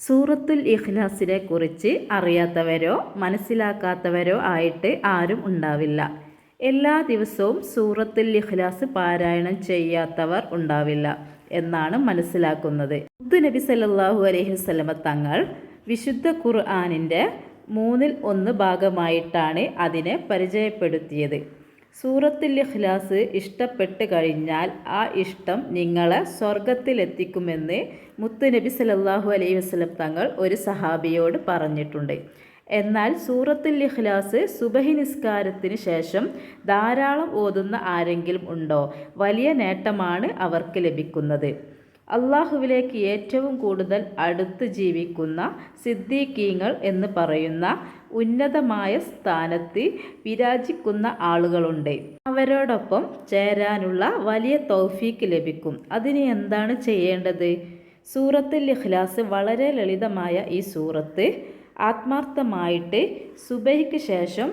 സൂറത്തുൽ ഇഖ്ലാസിനെ കുറിച്ച് അറിയാത്തവരോ മനസ്സിലാക്കാത്തവരോ ആയിട്ട് ആരും ഉണ്ടാവില്ല. എല്ലാ ദിവസവും സൂറത്തുൽ ഇഖ്ലാസ് പാരായണം ചെയ്യാത്തവർ ഉണ്ടാവില്ല എന്നാണ് മനസ്സിലാക്കുന്നത്. മുത്തുനബി സല്ലല്ലാഹു അലൈഹി വസല്ലമ തങ്ങൾ വിശുദ്ധ ഖുർആനിന്റെ മൂന്നിൽ ഒന്ന് ഭാഗമായിട്ടാണ് അതിനെ പരിചയപ്പെടുത്തിയത്. സൂറത്തുൽ ഇഖ്ലാസ് ഇഷ്ടപ്പെട്ട് കഴിഞ്ഞാൽ ആ ഇഷ്ടം നിങ്ങളെ സ്വർഗത്തിലെത്തിക്കുമെന്ന് മുത്തുനബി സലല്ലാഹു അലൈഹി വസ്ലം തങ്ങൾ ഒരു സഹാബിയോട് പറഞ്ഞിട്ടുണ്ട്. എന്നാൽ സൂറത്തുൽ ഇഖ്ലാസ് സുബഹി നിസ്കാരത്തിന് ശേഷം ധാരാളം ഓതുന്ന ആരെങ്കിലും ഉണ്ടോ? വലിയ നേട്ടമാണ് അവർക്ക് ലഭിക്കുന്നത്. അള്ളാഹുവിലേക്ക് ഏറ്റവും കൂടുതൽ അടുത്ത് ജീവിക്കുന്ന സിദ്ദീഖീങ്ങൾ എന്ന് പറയുന്ന ഉന്നതമായ സ്ഥാനത്ത് വിരാജിക്കുന്ന ആളുകളുണ്ട്. അവരോടൊപ്പം ചേരാനുള്ള വലിയ തൗഫീക്ക് ലഭിക്കും. അതിന് എന്താണ് ചെയ്യേണ്ടത്? സൂറത്തുൽ ഇഖ്ലാസ് വളരെ ലളിതമായ ഈ സൂറത്ത് ആത്മാർത്ഥമായിട്ട് സുബൈക്ക് ശേഷം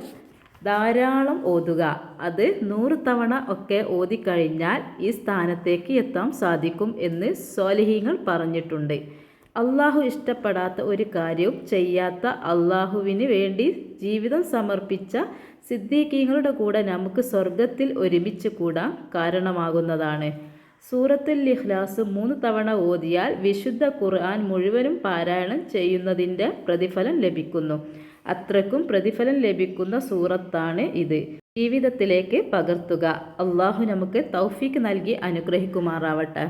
ധാരാളം ഓതുക. അത് നൂറ് തവണ ഒക്കെ ഓതിക്കഴിഞ്ഞാൽ ഈ സ്ഥാനത്തേക്ക് എത്താൻ സാധിക്കും എന്ന് സ്വാലിഹീങ്ങൾ പറഞ്ഞിട്ടുണ്ട്. അള്ളാഹു ഇഷ്ടപ്പെടാത്ത ഒരു കാര്യവും ചെയ്യാത്ത അള്ളാഹുവിന് വേണ്ടി ജീവിതം സമർപ്പിച്ച സിദ്ദീഖീങ്ങളുടെ കൂടെ നമുക്ക് സ്വർഗത്തിൽ ഒരുമിച്ച് കൂടാൻ കാരണമാകുന്നതാണ്. സൂറത്തുൽ ഇഖ്ലാസ് മൂന്ന് തവണ ഓതിയാൽ വിശുദ്ധ ഖുർആൻ മുഴുവനും പാരായണം ചെയ്യുന്നതിന്റെ പ്രതിഫലം ലഭിക്കുന്നു. അത്രക്കും പ്രതിഫലം ലഭിക്കുന്ന സൂറത്താണ് ഇത്. ജീവിതത്തിലേക്ക് പകർത്തുക. അള്ളാഹു നമുക്ക് തൗഫീക്ക് നൽകി അനുഗ്രഹിക്കുമാറാവട്ടെ.